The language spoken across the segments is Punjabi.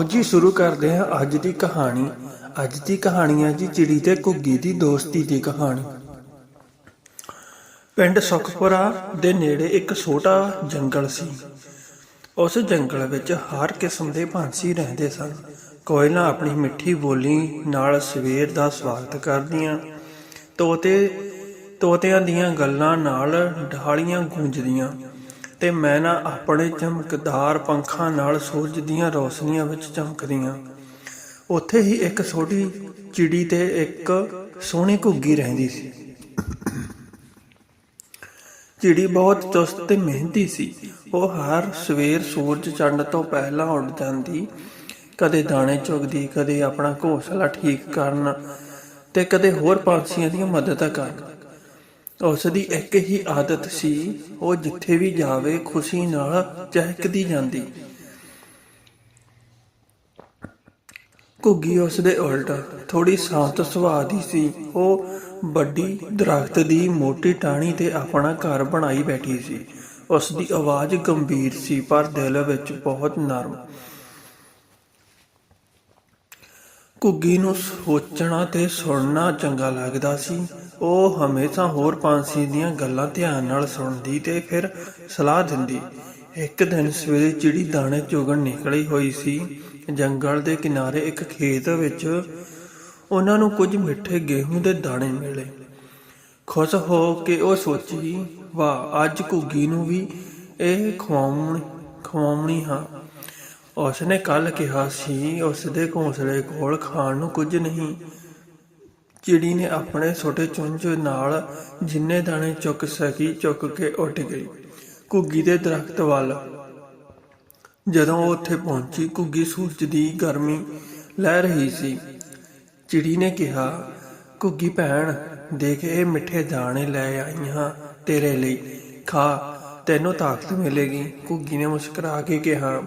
ਆਓ ਜੀ, ਸ਼ੁਰੂ ਕਰਦੇ ਹਾਂ ਅੱਜ ਦੀ ਕਹਾਣੀ। ਅੱਜ ਦੀ ਕਹਾਣੀ ਹੈ ਜੀ, ਚਿੜੀ ਤੇ ਘੁੱਗੀ ਦੀ ਦੋਸਤੀ ਦੀ ਕਹਾਣੀ। ਪਿੰਡ ਸੁਖਪੁਰਾ ਦੇ ਨੇੜੇ ਇੱਕ ਛੋਟਾ ਜੰਗਲ ਸੀ। ਉਸ ਜੰਗਲ ਵਿੱਚ ਹਰ ਕਿਸਮ ਦੇ ਪੰਛੀ ਰਹਿੰਦੇ ਸਨ। ਕੋਇਲਾਂ ਆਪਣੀ ਮਿੱਠੀ ਬੋਲੀ ਨਾਲ ਸਵੇਰ ਦਾ ਸਵਾਗਤ ਕਰਦੀਆਂ। ਤੋਤੇ, ਤੋਤਿਆਂ ਦੀਆਂ ਗੱਲਾਂ ਨਾਲ ਢਾਲੀਆਂ ਗੂੰਜਦੀਆਂ। ਤੇ ਮੈਨਾ ਆਪਣੇ ਚਮਕਦਾਰ ਪੰਖਾਂ ਨਾਲ ਸੂਰਜ ਦੀਆਂ ਰੌਸ਼ਨੀਆਂ ਵਿੱਚ ਚਮਕਦੀਆਂ ਉੱਥੇ ਹੀ ਇੱਕ ਛੋਟੀ ਚਿੜੀ ਤੇ ਇੱਕ ਸੋਹਣੀ ਘੁੱਗੀ ਰਹਿੰਦੀ ਸੀ। ਚਿੜੀ ਬਹੁਤ ਚੁਸਤ ਤੇ ਮਿਹਨਤੀ ਸੀ। ਉਹ ਹਰ ਸਵੇਰ ਸੂਰਜ ਚੜ੍ਹਨ ਤੋਂ ਪਹਿਲਾਂ ਉੱਡ ਜਾਂਦੀ, ਕਦੇ ਦਾਣੇ ਚੁਗਦੀ, ਕਦੇ ਆਪਣਾ ਘੋਂਸਲਾ ਠੀਕ ਕਰਨ ਤੇ ਕਦੇ ਹੋਰ ਪੰਛੀਆਂ ਦੀ ਮਦਦ ਕਰਨ। ਉਸ ਦੀ ਇੱਕ ਹੀ ਆਦਤ ਸੀ, ਉਹ ਜਿੱਥੇ ਵੀ ਜਾਵੇ ਖੁਸ਼ੀ ਨਾਲ ਚਹਿਕਦੀ ਜਾਂਦੀ। ਘੁੱਗੀ ਉਸ ਦੇ ਉਲਟ ਥੋੜੀ ਸ਼ਾਂਤ ਸੁਭਾਅ ਦੀ ਸੀ। ਉਹ ਵੱਡੀ ਦਰਖਤ ਦੀ ਮੋਟੀ ਟਾਹਣੀ ਤੇ ਆਪਣਾ ਘਰ ਬਣਾਈ ਬੈਠੀ ਸੀ। ਉਸ ਦੀ ਆਵਾਜ਼ ਗੰਭੀਰ ਸੀ, ਪਰ ਦਿਲ ਵਿੱਚ ਬਹੁਤ ਨਰਮ। ਘੁੱਗੀ ਨੂੰ ਸੋਚਣਾ ਤੇ ਸੁਣਨਾ ਚੰਗਾ ਲੱਗਦਾ ਸੀ। ਉਹ ਹਮੇਸ਼ਾ ਹੋਰ ਪੰਛੀ ਦੀਆਂ ਗੱਲਾਂ ਧਿਆਨ ਨਾਲ ਸੁਣਦੀ ਤੇ ਫਿਰ ਸਲਾਹ ਦਿੰਦੀ। ਇੱਕ ਦਿਨ ਸਵੇਰੇ ਚਿੜੀ ਦਾਣੇ ਚੁਗਣ ਨਿਕਲੀ ਹੋਈ ਸੀ। ਜੰਗਲ ਦੇ ਕਿਨਾਰੇ ਇੱਕ ਖੇਤ ਵਿੱਚ ਉਹਨਾਂ ਨੂੰ ਕੁਝ ਮਿੱਠੇ ਗੇਹੂੰ ਦੇ ਦਾਣੇ ਮਿਲੇ। ਖੁਸ਼ ਹੋ ਕੇ ਉਹ ਸੋਚੀ, ਵਾਹ, ਅੱਜ ਘੁੱਗੀ ਨੂੰ ਵੀ ਇਹ ਖਵਾਉਣ, ਖਵਾਉਣੀ ਹਾਂ। ਉਸਨੇ ਕੱਲ ਕਿਹਾ ਸੀ ਉਸ ਦੇ ਘੋਂਸਲੇ ਕੋਲ ਖਾਣ ਨੂੰ ਕੁਝ ਨਹੀਂ। ਚਿੜੀ ਨੇ ਆਪਣੇ ਛੋਟੇ ਚੁੰਝ ਨਾਲ ਜਿੰਨੇ ਦਾਣੇ ਚੁੱਕ ਸਕੀ, ਚੁੱਕ ਕੇ ਉੱਠ ਗਈ ਘੁੱਗੀ ਦੇ ਦਰਖਤ ਵੱਲ। ਜਦੋਂ ਉਹ ਉੱਥੇ ਪਹੁੰਚੀ, ਘੁੱਗੀ ਸੂਰਜ ਦੀ ਗਰਮੀ ਲੈ ਰਹੀ ਸੀ। ਚਿੜੀ ਨੇ ਕਿਹਾ, ਘੁੱਗੀ ਭੈਣ, ਦੇਖ ਇਹ ਮਿੱਠੇ ਦਾਣੇ ਲੈ ਆਈ ਹਾਂ ਤੇਰੇ ਲਈ। ਖਾ, ਤੈਨੂੰ ਤਾਕਤ ਮਿਲੇਗੀ। ਘੁੱਗੀ ਨੇ ਮੁਸਕਰਾ ਕੇ ਕਿਹਾ,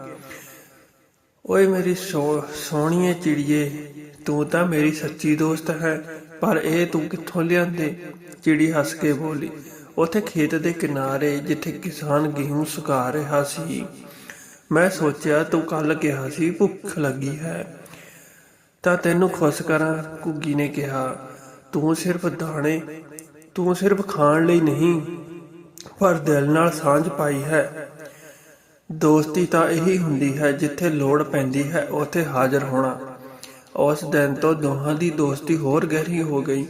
ਓਏ ਮੇਰੀ ਸੋ- ਸੋਹਣੀਏ ਚਿੜੀਏ, ਤੂੰ ਤਾਂ ਮੇਰੀ ਸੱਚੀ ਦੋਸਤ ਹੈ। ਪਰ ਇਹ ਤੂੰ ਕਿੱਥੋਂ ਲਿਆਂਦੇ? ਚਿੜੀ ਹੱਸ ਕੇ ਬੋਲੀ, ਉੱਥੇ ਖੇਤ ਦੇ ਕਿਨਾਰੇ ਜਿੱਥੇ ਕਿਸਾਨ ਗੇਹੂੰ ਸੁਕਾ ਰਿਹਾ ਸੀ। ਮੈਂ ਸੋਚਿਆ ਤੂੰ ਕੱਲ ਕਿਹਾ ਸੀ, ਭੁੱਖ ਲੱਗੀ ਹੈ। ਤਾਂ ਤੈਨੂੰ ਖੁਸ਼ ਕਰਾਂ, ਘੁੱਗੀ ਨੇ ਕਿਹਾ। ਤੂੰ ਸਿਰਫ ਦਾਣੇ, ਤੂੰ ਸਿਰਫ ਖਾਣ ਲਈ ਨਹੀਂ, ਪਰ ਦਿਲ ਨਾਲ ਸਾਂਝ ਪਾਈ ਹੈ। ਦੋਸਤੀ ਤਾਂ ਇਹੀ ਹੁੰਦੀ ਹੈ, ਜਿੱਥੇ ਲੋੜ ਪੈਂਦੀ ਹੈ, ਉੱਥੇ ਹਾਜ਼ਰ ਹੋਣਾ। ਉਸ ਦਿਨ ਤੋਂ ਦੋਹਾਂ ਦੀ ਦੋਸਤੀ ਹੋਰ ਗਹਿਰੀ ਹੋ ਗਈ।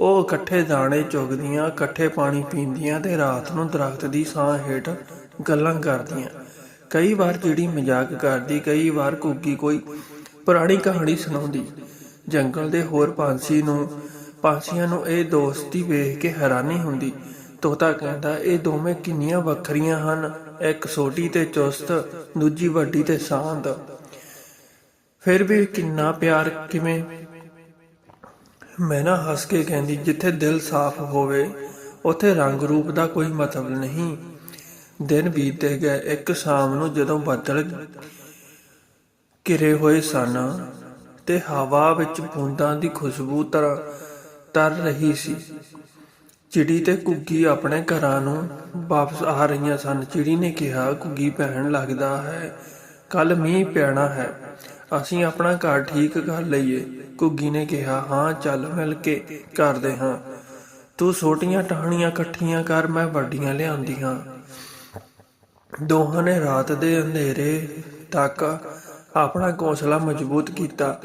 ਉਹ ਇਕੱਠੇ ਦਾਣੇ ਚੁਗਦੀਆਂ, ਇਕੱਠੇ ਪਾਣੀ ਪੀਂਦੀਆਂ ਤੇ ਰਾਤ ਨੂੰ ਦਰਖਤ ਦੀ ਛਾਂ ਹੇਠ ਗੱਲਾਂ ਕਰਦੀਆਂ। ਕਈ ਵਾਰ ਜਿਹੜੀ ਮਜ਼ਾਕ ਕਰਦੀ, ਕਈ ਵਾਰ ਘੁੱਗੀ ਕੋਈ ਪੁਰਾਣੀ ਕਹਾਣੀ ਸੁਣਾਉਂਦੀ। ਜੰਗਲ ਦੇ ਹੋਰ ਪੰਛੀ ਨੂੰ ਪੰਛੀਆਂ ਨੂੰ ਇਹ ਦੋਸਤੀ ਵੇਖ ਕੇ ਹੈਰਾਨੀ ਹੁੰਦੀ। ਤੋਤਾ ਕਹਿੰਦਾ, ਇਹ ਦੋਵੇਂ ਕਿੰਨੀਆਂ ਵੱਖਰੀਆਂ ਹਨ। ਇੱਕ ਛੋਟੀ ਤੇ ਚੁਸਤ, ਦੂਜੀ ਵੱਡੀ ਤੇ ਸ਼ਾਂਤ। ਫਿਰ ਵੀ ਕਿੰਨਾ ਪਿਆਰ ਕਿਵੇਂ? ਮੈਂ ਨਾ ਹੱਸ ਕੇ ਕਹਿੰਦੀ, ਜਿੱਥੇ ਦਿਲ ਸਾਫ਼ ਹੋਵੇ, ਉਥੇ ਰੰਗ ਰੂਪ ਦਾ ਕੋਈ ਮਤਲਬ ਨਹੀਂ। ਦਿਨ ਬੀਤਦੇ ਗਏ, ਇੱਕ ਸ਼ਾਮ ਨੂੰ ਜਦੋਂ ਬੱਦਲ ਘਿਰੇ ਹੋਏ ਸਨ ਤੇ ਹਵਾ ਵਿੱਚ ਬੂੰਦਾਂ ਦੀ ਖੁਸ਼ਬੂ ਤਰ ਤਰ ਰਹੀ ਸੀ, ਚਿੜੀ ਤੇ ਘੁੱਗੀ ਆਪਣੇ ਘਰਾਂ ਨੂੰ ਵਾਪਸ ਆ ਰਹੀਆਂ ਸਨ। ਚਿੜੀ ਨੇ ਕਿਹਾ, ਘੁੱਗੀ, ਭੈਣ, ਲੱਗਦਾ ਹੈ ਕੱਲ ਮੀਂਹ ਪੈਣਾ ਹੈ। ਅਸੀਂ ਆਪਣਾ ਘਰ ਠੀਕ ਕਰ ਲਈਏ। ਘੁੱਗੀ ਨੇ ਕਿਹਾ, ਹਾਂ, ਚੱਲ ਮਿਲ ਕੇ ਕਰਦੇ ਹਾਂ। ਤੂੰ ਛੋਟੀਆਂ ਟਾਹਣੀਆਂ ਇਕੱਠੀਆਂ ਕਰ, ਮੈਂ ਵੱਡੀਆਂ ਲਿਆਂਦੀ ਹਾਂ। ਦੋਹਾਂ ਨੇ ਰਾਤ ਦੇ ਅੰਧੇਰੇ ਤੱਕ ਆਪਣਾ ਘੋਂਸਲਾ ਮਜ਼ਬੂਤ ਕੀਤਾ।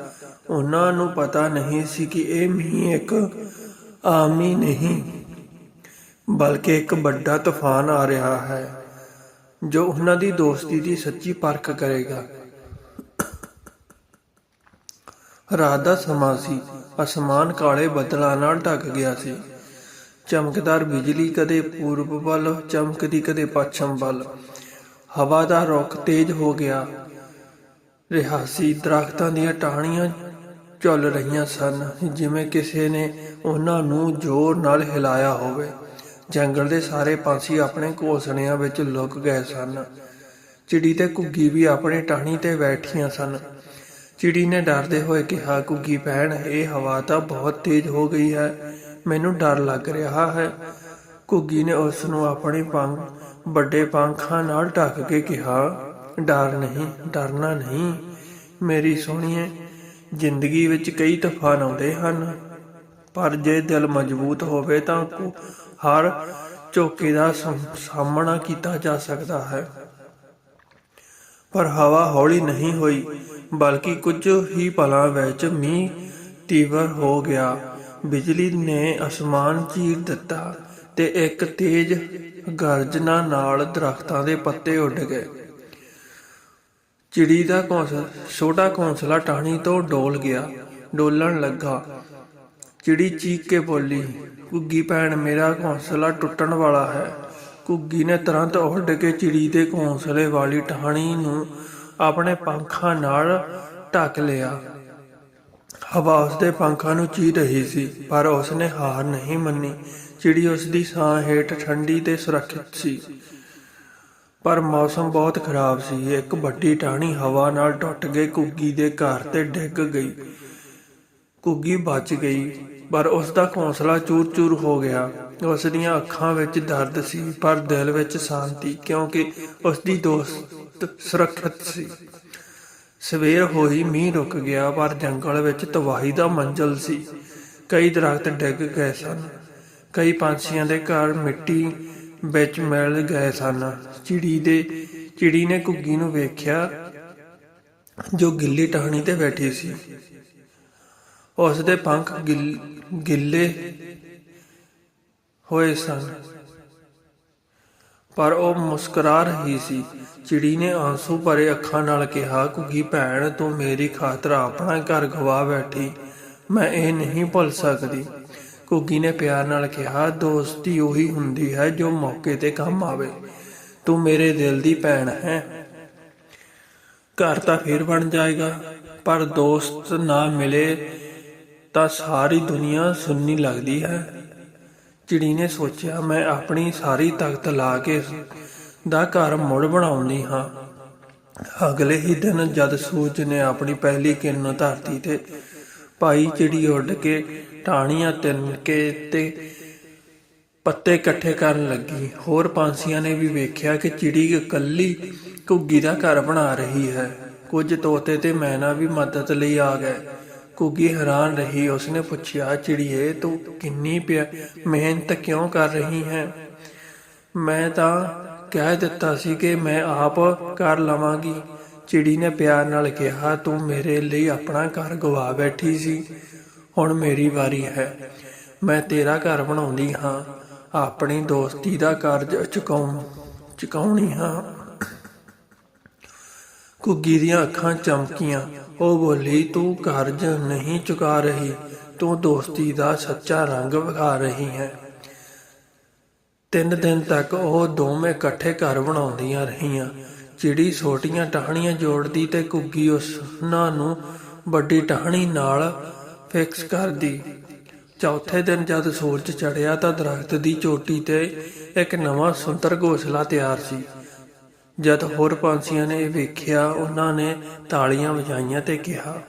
ਉਹਨਾਂ ਨੂੰ ਪਤਾ ਨਹੀਂ ਸੀ ਕਿ ਇਹ ਮੀਂਹ ਇੱਕ ਆਮ ਹੀ ਨਹੀਂ, ਬਲਕਿ ਇੱਕ ਵੱਡਾ ਤੂਫਾਨ ਆ ਰਿਹਾ ਹੈ, ਜੋ ਉਹਨਾਂ ਦੀ ਦੋਸਤੀ ਦੀ ਸੱਚੀ ਪਰਖ ਕਰੇਗਾ। ਰਾਤ ਦਾ ਸਮਾਂ ਸੀ। ਅਸਮਾਨ ਕਾਲੇ ਬੱਦਲਾਂ ਨਾਲ ਢੱਕ ਗਿਆ ਸੀ। ਚਮਕਦਾਰ ਬਿਜਲੀ ਕਦੇ ਪੂਰਬ ਵੱਲ, ਚਮਕਦੀ ਕਦੇ ਪੱਛਮ ਵੱਲ। ਹਵਾ ਦਾ ਰੁਖ ਤੇਜ਼ ਹੋ ਗਿਆ। ਰਿਹਾ ਸੀ ਦਰਖਤਾਂ ਦੀਆਂ ਟਾਹਣੀਆਂ ਝੁੱਲ ਰਹੀਆਂ ਸਨ, ਜਿਵੇਂ ਕਿਸੇ ਨੇ ਉਹਨਾਂ ਨੂੰ ਜ਼ੋਰ ਨਾਲ ਹਿਲਾਇਆ ਹੋਵੇ। ਜੰਗਲ ਦੇ ਸਾਰੇ ਪੰਛੀ ਆਪਣੇ ਘੋਸਣਿਆਂ ਵਿੱਚ ਲੁਕ ਗਏ ਸਨ। ਚਿੜੀ ਤੇ ਘੁੱਗੀ ਵੀ ਆਪਣੇ ਟਾਹਣੀ ਤੇ ਬੈਠੀਆਂ ਸਨ। ਚਿੜੀ ਨੇ ਡਰਦੇ ਹੋਏ ਕਿਹਾ ਘੁੱਗੀ ਭੈਣ, ਇਹ ਹਵਾ ਤਾਂ ਬਹੁਤ ਤੇਜ਼ ਹੋ ਗਈ ਹੈ। ਮੈਨੂੰ ਡਰ ਲੱਗ ਰਿਹਾ ਹੈ। ਘੁੱਗੀ ਨੇ ਉਸ ਨੂੰ ਆਪਣੇ ਪੰਖ ਵੱਡੇ ਪੰਖਾਂ ਨਾਲ ਢੱਕ ਕੇ ਕਿਹਾ, ਡਰ ਨਹੀਂ, ਡਰਨਾ ਨਹੀਂ। ਮੇਰੀ ਸੁਣੀਏ, ਜ਼ਿੰਦਗੀ ਵਿੱਚ ਕਈ ਤੂਫਾਨ ਆਉਂਦੇ ਹਨ, ਪਰ ਜੇ ਦਿਲ ਮਜ਼ਬੂਤ ਹੋਵੇ ਤਾਂ ਹਰ ਝੋਕੇ ਦਾ ਸਾਹਮਣਾ ਕੀਤਾ ਜਾ ਸਕਦਾ ਹੈ। ਪਰ ਹਵਾ ਹੌਲੀ ਨਹੀਂ ਹੋਈ। ਬਲਕਿ ਕੁਝ ਹੀ ਪਲਾਂ ਵਿੱਚ ਮੀਂਹ ਤੀਵਰ ਹੋ ਗਿਆ। ਬਿਜਲੀ ਨੇ ਅਸਮਾਨ ਚੀਰ ਦਿੱਤਾ ਤੇ ਇੱਕ ਤੇਜ਼ ਗਰਜਨਾ ਨਾਲ ਦਰਖਤਾਂ ਦੇ ਪੱਤੇ ਉੱਡ ਗਏ। ਚਿੜੀ ਦਾ ਘੋਂਸਲਾ ਛੋਟਾ ਘੋਂਸਲਾ ਟਾਹਣੀ ਤੋਂ ਡੋਲ ਗਿਆ। ਡੋਲਣ ਲੱਗਾ, ਚਿੜੀ ਚੀਕ ਕੇ ਬੋਲੀ, ਘੁੱਗੀ ਭੈਣ, ਮੇਰਾ ਘੋਂਸਲਾ ਟੁੱਟਣ ਵਾਲਾ ਹੈ। ਘੁੱਗੀ ਨੇ ਤੁਰੰਤ ਉੱਡ ਕੇ ਚਿੜੀ ਦੇ ਘੋਂਸਲੇ ਵਾਲੀ ਟਾਹਣੀ ਨੂੰ ਆਪਣੇ ਪੰਖਾਂ ਨਾਲ ਢੱਕ ਲਿਆ। ਹਵਾ ਉਸਦੇ ਪੰਖਾਂ ਨੂੰ ਚੀ ਰਹੀ ਸੀ, ਪਰ ਉਸਨੇ ਹਾਰ ਨਹੀਂ ਮੰਨੀ। ਚਿੜੀ ਉਸਦੀ ਸਾਹ ਹੇਠ ਠੰਡੀ ਤੇ ਸੁਰੱਖਿਅਤ ਸੀ। ਪਰ ਮੌਸਮ ਬਹੁਤ ਖਰਾਬ ਸੀ। ਇੱਕ ਵੱਡੀ ਟਾਹਣੀ ਹਵਾ ਨਾਲ ਟੁੱਟ ਕੇ ਘੁੱਗੀ ਦੇ ਘਰ ਤੇ ਡਿੱਗ ਗਈ। ਘੁੱਗੀ ਬਚ ਗਈ, ਪਰ ਉਸ ਦਾ ਹੌਸਲਾ ਚੂਰ-ਚੂਰ ਹੋ ਗਿਆ। ਉਸ ਦੀਆਂ ਅੱਖਾਂ ਵਿੱਚ ਦਰਦ ਸੀ, ਪਰ ਦਿਲ ਵਿੱਚ ਸ਼ਾਂਤੀ, ਕਿਉਂਕਿ ਉਸ ਦੀ ਦੋਸਤ ਸੁਰੱਖਿਅਤ ਸੀ। ਸਵੇਰ ਹੋਈ ਮੀਂਹ ਰੁਕ ਗਿਆ, ਪਰ ਜੰਗਲ ਵਿੱਚ ਤਬਾਹੀ ਦਾ ਮੰਜ਼ਲ ਸੀ। ਕਈ ਦਰਖਤ ਡਿੱਗ ਗਏ ਸਨ। ਕਈ ਪੰਛੀਆਂ ਦੇ ਘਰ ਮਿੱਟੀ ਵਿੱਚ ਮਿਲ ਗਏ ਸਨ। ਚਿੜੀ ਦੇ, ਚਿੜੀ ਨੇ ਘੁੱਗੀ ਨੂੰ ਵੇਖਿਆ, ਜੋ ਗਿੱਲੀ ਟਾਹਣੀ ਤੇ ਬੈਠੀ ਸੀ। ਉਸ ਦੇ ਪੰਖ ਗਿੱਲ- ਗਿੱਲੇ ਹੋਏ ਸਨ। ਪਰ ਉਹ ਮੁਸਕਰਾ ਰਹੀ ਸੀ। ਚਿੜੀ ਨੇ ਆਂਸੂ ਭਰੇ ਅੱਖਾਂ ਨਾਲ ਕਿਹਾ ਕੁਗੀ ਭੈਣ, ਤੂੰ ਮੇਰੀ ਖਾਤਰ ਆਪਣਾ ਘਰ ਗਵਾ ਬੈਠੀ। ਮੈਂ ਇਹ ਨਹੀਂ ਭੁੱਲ ਸਕਦੀ। ਕੁਗੀ ਨੇ ਪਿਆਰ ਨਾਲ ਕਿਹਾ, ਦੋਸਤੀ ਉਹੀ ਹੁੰਦੀ ਹੈ ਜੋ ਮੌਕੇ ਤੇ ਕੰਮ ਆਵੇ। ਤੂੰ ਮੇਰੇ ਦਿਲ ਦੀ ਭੈਣ ਹੈ। ਘਰ ਤਾਂ ਫੇਰ ਬਣ ਜਾਏਗਾ। ਪਰ ਦੋਸਤ ਨਾ ਮਿਲੇ ਤਾਂ ਸਾਰੀ ਦੁਨੀਆ ਸੁੰਨੀ ਲੱਗਦੀ ਹੈ। ਚਿੜੀ ਨੇ ਸੋਚਿਆ, ਮੈਂ ਆਪਣੀ ਸਾਰੀ ਤਾਕਤ ਲਾ ਕੇ ਦਾ ਘਰ ਮੁੜ ਬਣਾਉਣੀ ਹਾਂ। ਅਗਲੇ ਹੀ ਦਿਨ ਜਦ ਸੂਰਜ ਨੇ ਆਪਣੀ ਪਹਿਲੀ ਕਿਰਨ ਧਰਤੀ ਤੇ ਪਾਈ ਚਿੜੀ ਉੱਡ ਕੇ ਟਾਹਣੀਆਂ ਤਿੰਨ ਕੇ ਤੇ ਪੱਤੇ ਇਕੱਠੇ ਕਰਨ ਲੱਗੀ। ਹੋਰ ਪੰਛੀਆਂ ਨੇ ਵੀ ਵੇਖਿਆ ਕਿ ਚਿੜੀ ਇਕੱਲੀ ਘੁੱਗੀ ਦਾ ਘਰ ਬਣਾ ਰਹੀ ਹੈ। ਕੁਝ ਤੋਤੇ ਤੇ ਮੈਨਾ ਵੀ ਮਦਦ ਲਈ ਆ ਗਏ। ਘੁੱਗੀ ਹੈਰਾਨ ਰਹੀ, ਉਸਨੇ ਪੁੱਛਿਆ ਚਿੜੀਏ ਤੂੰ ਕਿੰਨੀ ਪਿਆ, ਮਿਹਨਤ ਕਿਉਂ ਕਰ ਰਹੀ ਹੈ? ਮੈਂ ਤਾਂ ਕਹਿ ਦਿੱਤਾ ਸੀ ਕਿ ਮੈਂ ਆਪ ਕਰ ਲਵਾਂਗੀ। ਚਿੜੀ ਨੇ ਪਿਆਰ ਨਾਲ ਕਿਹਾ, ਤੂੰ ਮੇਰੇ ਲਈ ਆਪਣਾ ਘਰ ਗਵਾ ਬੈਠੀ ਸੀ। ਹੁਣ ਮੇਰੀ ਵਾਰੀ ਹੈ। ਮੈਂ ਤੇਰਾ ਘਰ ਬਣਾਉਂਦੀ ਹਾਂ। ਆਪਣੀ ਦੋਸਤੀ ਦਾ ਕਰਜ਼ ਚੁਕਾਉਣ ਚੁਕਾਉਣੀ ਹਾਂ। ਘੁੱਗੀ ਦੀਆਂ ਅੱਖਾਂ ਚਮਕੀਆਂ। ਉਹ ਬੋਲੀ, ਤੂੰ ਕਰਜ਼ ਨਹੀਂ ਚੁਕਾ ਰਹੀ, ਤੂੰ ਦੋਸਤੀ ਦਾ ਸੱਚਾ ਰੰਗ ਵਿਖਾ ਰਹੀ ਹੈ। ਤਿੰਨ ਦਿਨ ਤੱਕ ਉਹ ਦੋਵੇਂ ਇਕੱਠੇ ਘਰ ਬਣਾਉਂਦੀਆਂ ਰਹੀਆਂ। ਚਿੜੀ ਛੋਟੀਆਂ ਟਾਹਣੀਆਂ ਜੋੜਦੀ ਤੇ ਘੁੱਗੀ ਉਸਨਾਂ ਨੂੰ ਵੱਡੀ ਟਾਹਣੀ ਨਾਲ ਫਿਕਸ ਕਰਦੀ। ਚੌਥੇ ਦਿਨ ਜਦ ਸੂਰਜ ਚੜਿਆ ਤਾਂ ਦਰਖਤ ਦੀ ਚੋਟੀ ਤੇ ਇੱਕ ਨਵਾਂ ਸੁੰਦਰ ਘੋਸਲਾ ਤਿਆਰ ਸੀ। ਜਦ ਹੋਰ ਪੰਛੀਆਂ ਨੇ ਇਹ ਵੇਖਿਆ, ਉਹਨਾਂ ਨੇ ਤਾਲੀਆਂ ਵਜਾਈਆਂ ਤੇ ਕਿਹਾ,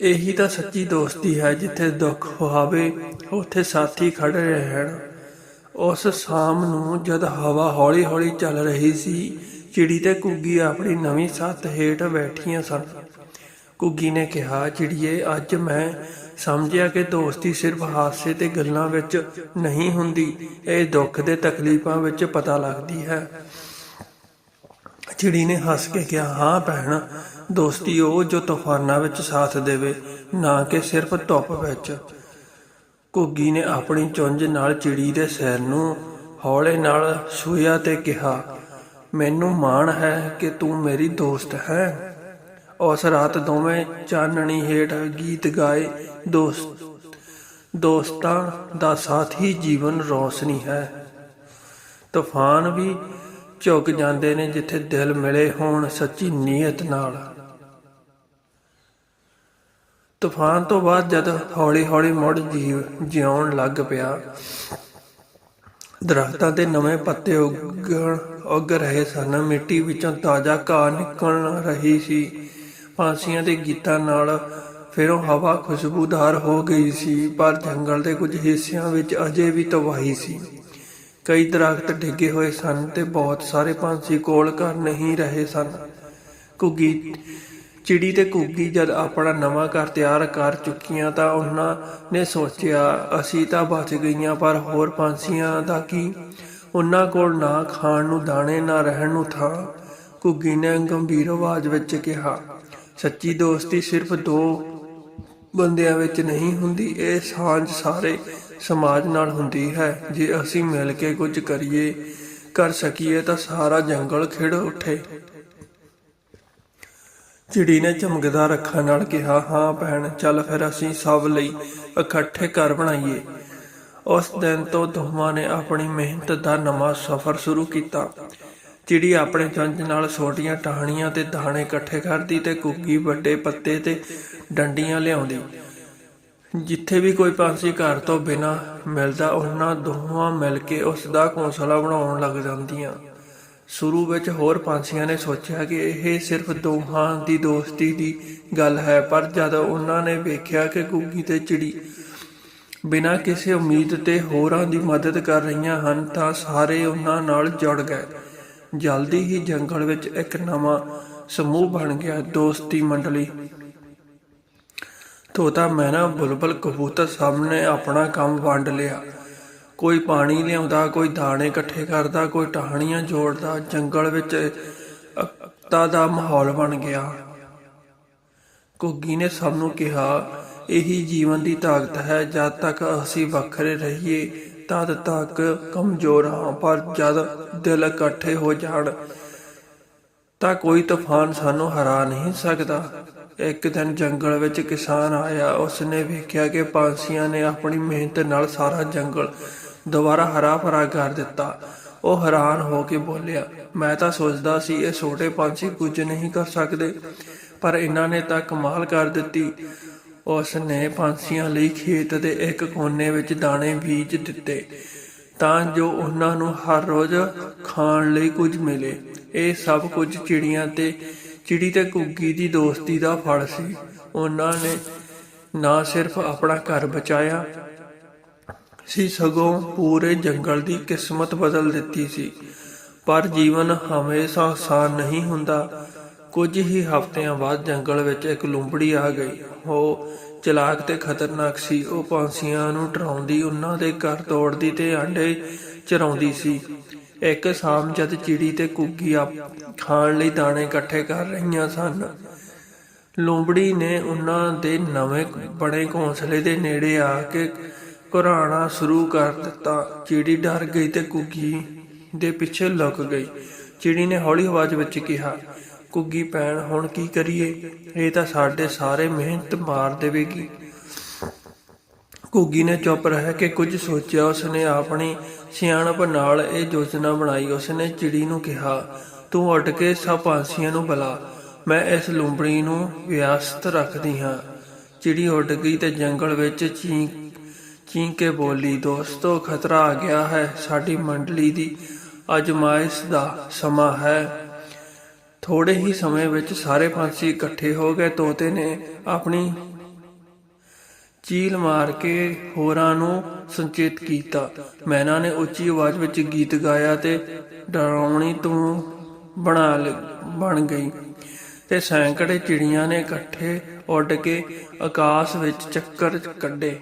ਇਹੀ ਤਾਂ ਸੱਚੀ ਦੋਸਤੀ ਹੈ ਜਿੱਥੇ ਦੁੱਖ ਹੋਵੇ ਉੱਥੇ ਸਾਥੀ ਖੜੇ ਰਹਿਣ। ਉਸ ਸ਼ਾਮ ਨੂੰ ਜਦ ਹਵਾ ਹੌਲੀ-ਹੌਲੀ ਚੱਲ ਰਹੀ ਸੀ, ਚਿੜੀ ਤੇ ਘੁੱਗੀ ਆਪਣੀ ਨਵੀਂ ਛੱਤ ਹੇਠ ਬੈਠੀਆਂ ਸਨ। ਘੁੱਗੀ ਨੇ ਕਿਹਾ, ਚਿੜੀਏ, ਅੱਜ ਮੈਂ ਸਮਝਿਆ ਕਿ ਦੋਸਤੀ ਸਿਰਫ ਹਾਸੇ ਤੇ ਗੱਲਾਂ ਵਿੱਚ ਨਹੀਂ ਹੁੰਦੀ, ਇਹ ਦੁੱਖ ਦੇ ਤਕਲੀਫਾਂ ਵਿੱਚ ਪਤਾ ਲੱਗਦੀ ਹੈ। ਚਿੜੀ ਨੇ ਹੱਸ ਕੇ ਕਿਹਾ, ਹਾਂ ਭੈਣ, ਦੋਸਤੀ ਉਹ ਜੋ ਤੂਫਾਨਾਂ ਵਿੱਚ ਸਾਥ ਦੇਵੇ, ਨਾ ਕਿ ਸਿਰਫ ਧੁੱਪ ਵਿੱਚ। ਘੁੱਗੀ ਨੇ ਆਪਣੀ ਚੁੰਝ ਨਾਲ ਚਿੜੀ ਦੇ ਸਿਰ ਨੂੰ ਹੌਲੇ ਨਾਲ ਛੂਇਆ ਤੇ ਕਿਹਾ, ਮੈਨੂੰ ਮਾਣ ਹੈ ਕਿ ਤੂੰ ਮੇਰੀ ਦੋਸਤ ਹੈ। ਉਸ ਰਾਤ ਦੋਵੇਂ ਚਾਨਣੀ ਹੇਠ ਗੀਤ ਗਾਏ, ਦੋਸਤ, ਦੋਸਤਾਂ ਦਾ ਸਾਥ ਹੀ ਜੀਵਨ ਰੌਸ਼ਨੀ ਹੈ। ਤੂਫਾਨ ਵੀ ਝੁਕ ਜਾਂਦੇ ਨੇ ਜਿੱਥੇ ਦਿਲ ਮਿਲੇ ਹੋਣ ਸੱਚੀ ਨੀਅਤ ਨਾਲ। ਤੂਫਾਨ ਤੋਂ ਬਾਅਦ ਜਦ ਹੌਲੀ-ਹੌਲੀ ਮੁੜ ਜੀਵ ਜਿਉਣ ਲੱਗ ਪਿਆ, ਦਰਖਤਾਂ ਤੇ ਨਵੇਂ ਪੱਤੇ ਉੱਗਣ ਉੱਗ ਰਹੇ ਸਨ। ਮਿੱਟੀ ਵਿੱਚੋਂ ਤਾਜ਼ਾ ਘਾਹ ਨਿਕਲ ਰਹੀ ਸੀ। ਪੰਛੀਆਂ ਦੇ ਗੀਤਾਂ ਨਾਲ ਫਿਰੋਂ ਹਵਾ ਖੁਸ਼ਬੂਦਾਰ ਹੋ ਗਈ ਸੀ, ਪਰ ਜੰਗਲ ਦੇ ਕੁਝ ਹਿੱਸਿਆਂ ਵਿੱਚ ਅਜੇ ਵੀ ਤਬਾਹੀ ਸੀ। ਕਈ ਦਰਖਤ ਡਿੱਗੇ ਹੋਏ ਸਨ ਤੇ ਬਹੁਤ ਸਾਰੇ ਪੰਛੀ ਕੋਲ ਘਰ ਨਹੀਂ ਰਹੇ ਸਨ। ਘੁੱਗੀ, ਚਿੜੀ ਤੇ ਘੁੱਗੀ ਜਦ ਆਪਣਾ ਨਵਾਂ ਘਰ ਤਿਆਰ ਕਰ ਚੁੱਕੀਆਂ ਤਾਂ ਉਹਨਾਂ ਨੇ ਸੋਚਿਆ, ਅਸੀਂ ਤਾਂ ਬਚ ਗਈਆਂ, ਪਰ ਹੋਰ ਪੰਛੀਆਂ ਦਾ ਕੀ? ਉਹਨਾਂ ਕੋਲ ਨਾ ਖਾਣ ਨੂੰ ਦਾਣੇ, ਨਾ ਰਹਿਣ ਨੂੰ ਥਾਂ। ਘੁੱਗੀ ਨੇ ਗੰਭੀਰ ਆਵਾਜ਼ ਵਿੱਚ ਕਿਹਾ, ਸੱਚੀ ਦੋਸਤੀ ਸਿਰਫ ਦੋ ਬੰਦਿਆਂ ਵਿੱਚ ਨਹੀਂ ਹੁੰਦੀ, ਇਹ ਸਾਂਝ ਸਾਰੇ ਸਮਾਜ ਨਾਲ ਹੁੰਦੀ ਹੈ। ਜੇ ਅਸੀਂ ਮਿਲ ਕੇ ਕੁਝ ਕਰੀਏ, ਕਰ ਸਕੀਏ ਤਾਂ ਸਾਰਾ ਜੰਗਲ ਖਿੜ ਉੱਠੇ। ਚਿੜੀ ਨੇ ਚਮਕਦਾਰ ਅੱਖਾਂ ਨਾਲ ਕਿਹਾ, ਹਾਂ ਭੈਣ, ਚੱਲ ਫਿਰ ਅਸੀਂ ਸਭ ਲਈ ਇਕੱਠੇ ਘਰ ਬਣਾਈਏ। ਉਸ ਦਿਨ ਤੋਂ ਦੋਵਾਂ ਨੇ ਆਪਣੀ ਮਿਹਨਤ ਦਾ ਨਵਾਂ ਸਫ਼ਰ ਸ਼ੁਰੂ ਕੀਤਾ। ਚਿੜੀ ਆਪਣੇ ਚੰਜ ਨਾਲ ਛੋਟੀਆਂ ਟਾਹਣੀਆਂ ਤੇ ਦਾਣੇ ਇਕੱਠੇ ਕਰਦੀ ਤੇ ਕੁੱਗੀ ਵੱਡੇ ਪੱਤੇ ਤੇ ਡੰਡੀਆਂ ਲਿਆਉਂਦੀ। ਜਿੱਥੇ ਵੀ ਕੋਈ ਪੰਛੀ ਘਰ ਤੋਂ ਬਿਨਾ ਮਿਲਦਾ, ਉਹਨਾਂ ਦੋਹਾਂ ਮਿਲ ਕੇ ਉਸ ਦਾ ਘੋਂਸਲਾ ਬਣਾਉਣ ਲੱਗ ਜਾਂਦੀਆਂ। ਸ਼ੁਰੂ ਵਿੱਚ ਹੋਰ ਪੰਛੀਆਂ ਨੇ ਸੋਚਿਆ ਕਿ ਇਹ ਸਿਰਫ ਦੋਹਾਂ ਦੀ ਦੋਸਤੀ ਦੀ ਗੱਲ ਹੈ, ਪਰ ਜਦ ਉਹਨਾਂ ਨੇ ਵੇਖਿਆ ਕਿ ਕੁੱਗੀ ਤੇ ਚਿੜੀ ਬਿਨਾਂ ਕਿਸੇ ਉਮੀਦ ਤੇ ਹੋਰਾਂ ਦੀ ਮਦਦ ਕਰ ਰਹੀਆਂ ਹਨ, ਤਾਂ ਸਾਰੇ ਉਹਨਾਂ ਨਾਲ ਜੁੜ ਗਏ। ਜਲਦੀ ਹੀ ਜੰਗਲ ਵਿੱਚ ਇੱਕ ਨਵਾਂ ਸਮੂਹ ਬਣ ਗਿਆ, ਦੋਸਤੀ ਮੰਡਲੀ। ਤੋਤਾ ਮੈਨਾ ਬੁਲਬੁਲ ਕਬੂਤਰ ਸਭ ਨੇ ਆਪਣਾ ਕੰਮ ਵੰਡ ਲਿਆ। ਕੋਈ ਪਾਣੀ ਲਿਆਉਂਦਾ, ਕੋਈ ਦਾਣੇ ਇਕੱਠੇ ਕਰਦਾ, ਕੋਈ ਟਾਹਣੀਆਂ ਜੋੜਦਾ, ਜੰਗਲ ਵਿੱਚ ਅਕਤਾ ਦਾ ਮਾਹੌਲ ਬਣ ਗਿਆ। ਘੁੱਗੀ ਨੇ ਸਭ ਨੂੰ ਕਿਹਾ, ਇਹੀ ਜੀਵਨ ਦੀ ਤਾਕਤ ਹੈ, ਜਦ ਤੱਕ ਅਸੀਂ ਵੱਖਰੇ ਰਹੀਏ, ਤਦ ਤੱਕ ਕਮਜ਼ੋਰ ਹਾਂ, ਪਰ ਜਦ ਦਿਲ ਇਕੱਠੇ ਹੋ ਜਾਣ, ਤਾਂ ਕੋਈ ਤੂਫਾਨ ਸਾਨੂੰ ਹਰਾ ਨਹੀਂ ਸਕਦਾ। ਇੱਕ ਦਿਨ ਜੰਗਲ ਵਿੱਚ ਕਿਸਾਨ ਆਇਆ। ਉਸਨੇ ਵੇਖਿਆ ਕਿ ਪੰਛੀਆਂ ਨੇ ਆਪਣੀ ਮਿਹਨਤ ਨਾਲ ਸਾਰਾ ਜੰਗਲ ਦੁਬਾਰਾ ਹਰਾ ਭਰਾ ਕਰ ਦਿੱਤਾ। ਉਹ ਹੈਰਾਨ ਹੋ ਕੇ ਬੋਲਿਆ, ਮੈਂ ਤਾਂ ਸੋਚਦਾ ਸੀ ਇਹ ਛੋਟੇ ਪੰਛੀ ਕੁਝ ਨਹੀਂ ਕਰ ਸਕਦੇ, ਪਰ ਇਹਨਾਂ ਨੇ ਤਾਂ ਕਮਾਲ ਕਰ ਦਿੱਤੀ। ਉਸ ਨੇ ਪੰਛੀਆਂ ਲਈ ਖੇਤ ਦੇ ਇੱਕ ਕੋਨੇ ਵਿੱਚ ਦਾਣੇ ਬੀਜ ਦਿੱਤੇ, ਤਾਂ ਜੋ ਉਹਨਾਂ ਨੂੰ ਹਰ ਰੋਜ਼ ਖਾਣ ਲਈ ਕੁਝ ਮਿਲੇ। ਇਹ ਸਭ ਕੁਝ ਚਿੜੀਆਂ ਤੇ ਚਿੜੀ ਤੇ ਘੁੱਗੀ ਦੀ ਦੋਸਤੀ ਦਾ ਫਲ ਸੀ, ਉਹਨਾਂ ਨੇ ਨਾ ਸਿਰਫ ਆਪਣਾ ਘਰ ਬਚਾਇਆ, ਸੀ ਸਗੋਂ ਪੂਰੇ ਜੰਗਲ ਦੀ ਕਿਸਮਤ ਬਦਲ ਦਿੱਤੀ ਸੀ। ਪਰ ਜੀਵਨ ਹਮੇਸ਼ਾ ਆਸਾਨ ਨਹੀਂ ਹੁੰਦਾ। ਕੁਝ ਹੀ ਹਫ਼ਤਿਆਂ ਬਾਅਦ ਜੰਗਲ ਵਿੱਚ ਇੱਕ ਲੂੰਬੜੀ ਆ ਗਈ। ਉਹ ਚਲਾਕ ਤੇ ਖਤਰਨਾਕ ਸੀ। ਉਹ ਪੰਛੀਆਂ ਨੂੰ ਡਰਾਉਂਦੀ, ਉਹਨਾਂ ਦੇ ਘਰ ਤੋੜਦੀ ਤੇ ਆਂਡੇ ਚਰਾਉਂਦੀ ਸੀ। ਇੱਕ ਸ਼ਾਮ ਜਦ ਚਿੜੀ ਤੇ ਕੁੱਗੀ ਆਪ ਖਾਣ ਲਈ ਦਾਣੇ ਇਕੱਠੇ ਕਰ ਰਹੀਆਂ ਸਨ। ਲੂੰਬੜੀ ਨੇ ਉਹਨਾਂ ਦੇ ਨਵੇਂ ਬਣੇ ਘੋਂਸਲੇ ਦੇ ਨੇੜੇ ਆ ਕੇ ਘੁਰਾਣਾ ਸ਼ੁਰੂ ਕਰ ਦਿੱਤਾ। ਚਿੜੀ ਡਰ ਗਈ ਤੇ ਕੁੱਗੀ ਦੇ ਪਿੱਛੇ ਲੁਕ ਗਈ। ਚਿੜੀ ਨੇ ਹੌਲੀ ਆਵਾਜ਼ ਵਿੱਚ ਕਿਹਾ ਕੁੱਗੀ ਪੈਣ ਹੁਣ ਕੀ ਕਰੀਏ? ਇਹ ਤਾਂ ਸਾਡੇ ਸਾਰੇ ਮਿਹਨਤ ਮਾਰ ਦੇਵੇਗੀ ਘੁੱਗੀ ਨੇ ਚੁੱਪ ਰਹਿ ਕੇ ਕੁਝ ਸੋਚਿਆ, ਉਸਨੇ ਆਪਣੀ ਸਿਆਣਪ ਨਾਲ ਇਹ ਯੋਜਨਾ ਬਣਾਈ। ਉਸਨੇ ਚਿੜੀ ਨੂੰ ਕਿਹਾ, ਤੂੰ ਉੱਡ ਕੇ ਸਭ ਪੰਛੀਆਂ ਨੂੰ ਬੁਲਾ। ਮੈਂ ਇਸ ਲੂੰਬੜੀ ਨੂੰ ਵਿਅਸਤ ਰੱਖਦੀ ਹਾਂ। ਚਿੜੀ ਉੱਡ ਗਈ ਤੇ ਜੰਗਲ ਵਿੱਚ ਚੀਂ ਚੀਂ ਕੇ ਬੋਲੀ, ਦੋਸਤੋ, ਖਤਰਾ ਆ ਗਿਆ ਹੈ। ਸਾਡੀ ਮੰਡਲੀ ਦੀ ਅਜਮਾਇਸ਼ ਦਾ ਸਮਾਂ ਹੈ। ਥੋੜੇ ਹੀ ਸਮੇਂ ਵਿੱਚ ਸਾਰੇ ਪੰਛੀ ਇਕੱਠੇ ਹੋ ਗਏ। ਤੋਤੇ ਨੇ ਆਪਣੀ ਚੀਲ ਮਾਰ ਕੇ ਹੋਰਾਂ ਨੂੰ ਸੰਚੇਤ ਕੀਤਾ। ਮੈਨਾ ਨੇ ਉੱਚੀ ਆਵਾਜ਼ ਵਿੱਚ ਗੀਤ ਗਾਇਆ ਤੇ ਡਰਾਉਣੀ ਤੂੰ ਬਣਾ ਬਣ ਗਈ। ਤੇ ਸੈਂਕੜੇ ਚਿੜੀਆਂ ਨੇ ਇਕੱਠੇ ਉੱਡ ਕੇ ਆਕਾਸ਼ ਵਿੱਚ ਚੱਕਰ ਕੱਢੇ।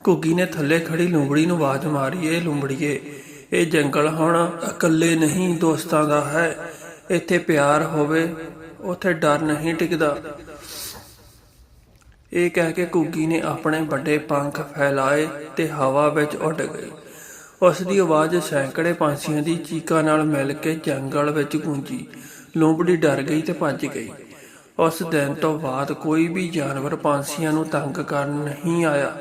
ਘੁੱਗੀ ਨੇ ਥੱਲੇ ਖੜੀ ਲੂੰਬੜੀ ਨੂੰ ਆਵਾਜ਼ ਮਾਰੀ ਏ ਲੂੰਬੜੀਏ, ਇਹ ਜੰਗਲ ਹੁਣ ਇਕੱਲੇ ਨਹੀਂ, ਦੋਸਤਾਂ ਦਾ ਹੈ। ਇੱਥੇ ਪਿਆਰ ਹੋਵੇ, ਉੱਥੇ ਡਰ ਨਹੀਂ ਟਿਕਦਾ। ਇਹ ਕਹਿ ਕੇ ਘੁੱਗੀ ਨੇ ਆਪਣੇ ਵੱਡੇ ਪੰਖ ਫੈਲਾਏ ਤੇ ਹਵਾ ਵਿੱਚ ਉੱਡ ਗਈ। ਉਸ ਦੀ ਆਵਾਜ਼ ਸੈਂਕੜੇ ਪੰਛੀਆਂ ਦੀ ਚੀਕਾਂ ਨਾਲ ਮਿਲ ਕੇ ਜੰਗਲ ਵਿੱਚ ਗੂੰਜੀ। ਲੂੰਬੜੀ ਡਰ ਗਈ ਤੇ ਭੱਜ ਗਈ। ਉਸ ਦਿਨ ਤੋਂ ਬਾਅਦ ਕੋਈ ਵੀ ਜਾਨਵਰ ਪੰਛੀਆਂ ਨੂੰ ਤੰਗ ਕਰਨ ਨਹੀਂ ਆਇਆ।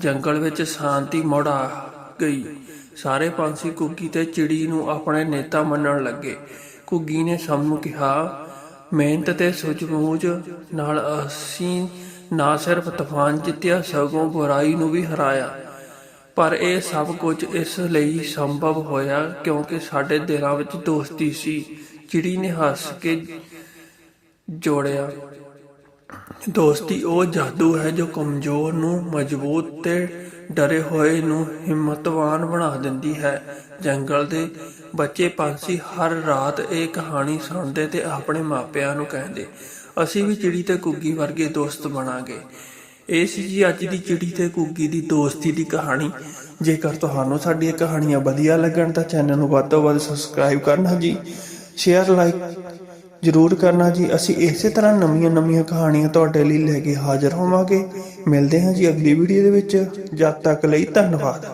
ਜੰਗਲ ਵਿੱਚ ਸ਼ਾਂਤੀ ਮੁੜ ਆ ਗਈ। ਸਾਰੇ ਪੰਛੀ ਘੁੱਗੀ ਤੇ ਚਿੜੀ ਨੂੰ ਆਪਣੇ ਨੇਤਾ ਮੰਨਣ ਲੱਗੇ। ਘੁੱਗੀ ਨੇ ਸਭ ਨੂੰ ਕਿਹਾ, ਮਿਹਨਤ ਤੇ ਸੂਝ-ਬੂਝ ਨਾਲ ਅਸੀਂ ਨਾ ਸਿਰਫ ਤੂਫਾਨ ਜਿੱਤਿਆ, ਸਗੋਂ ਬੁਰਾਈ ਨੂੰ ਵੀ ਹਰਾਇਆ। ਪਰ ਇਹ ਸਭ ਕੁਝ ਇਸ ਲਈ ਸੰਭਵ ਹੋਇਆ ਕਿਉਂਕਿ ਸਾਡੇ ਦਿਲਾਂ ਵਿੱਚ ਦੋਸਤੀ ਸੀ ਚਿੜੀ ਨੇ ਹੱਸ ਕੇ ਜੋੜਿਆ। ਦੋਸਤੀ ਉਹ ਜਾਦੂ ਹੈ ਜੋ ਕਮਜ਼ੋਰ ਨੂੰ ਮਜ਼ਬੂਤ ਤੇ ਡਰੇ ਹੋਏ ਨੂੰ ਹਿੰਮਤਵਾਨ ਬਣਾ ਦਿੰਦੀ ਹੈ। ਜੰਗਲ ਦੇ ਬੱਚੇ ਪੰਛੀ ਹਰ ਰਾਤ ਇਹ ਕਹਾਣੀ ਸੁਣਦੇ ਤੇ ਆਪਣੇ ਮਾਪਿਆਂ ਨੂੰ ਕਹਿੰਦੇ ਅਸੀਂ ਵੀ ਚਿੜੀ ਤੇ ਕੁੱਗੀ ਵਰਗੇ ਦੋਸਤ ਬਣਾਂਗੇ। ਇਹ ਸੀ ਜੀ ਅੱਜ ਦੀ ਚਿੜੀ ਤੇ ਕੁੱਗੀ ਦੀ ਦੋਸਤੀ ਦੀ ਕਹਾਣੀ। ਜੇਕਰ ਤੁਹਾਨੂੰ ਸਾਡੀਆਂ ਕਹਾਣੀਆਂ ਵਧੀਆ ਲੱਗਣ ਤਾਂ ਚੈਨਲ ਨੂੰ ਵੱਧ ਤੋਂ ਵੱਧ ਸਬਸਕ੍ਰਾਈਬ ਕਰਨਾ ਜੀ, ਸ਼ੇਅਰ, ਲਾਈਕ ਜਰੂਰ ਕਰਨਾ ਜੀ। ਅਸੀਂ ਇਸੇ ਤਰ੍ਹਾਂ ਨਵੀਆਂ ਨਵੀਆਂ ਕਹਾਣੀਆਂ ਤੁਹਾਡੇ ਲਈ ਲੈ ਕੇ ਹਾਜ਼ਰ ਹੋਵਾਂਗੇ। ਮਿਲਦੇ ਹਾਂ ਜੀ ਅਗਲੀ ਵੀਡੀਓ ਦੇ ਵਿੱਚ। ਜਦ ਤੱਕ ਲਈ ਧੰਨਵਾਦ।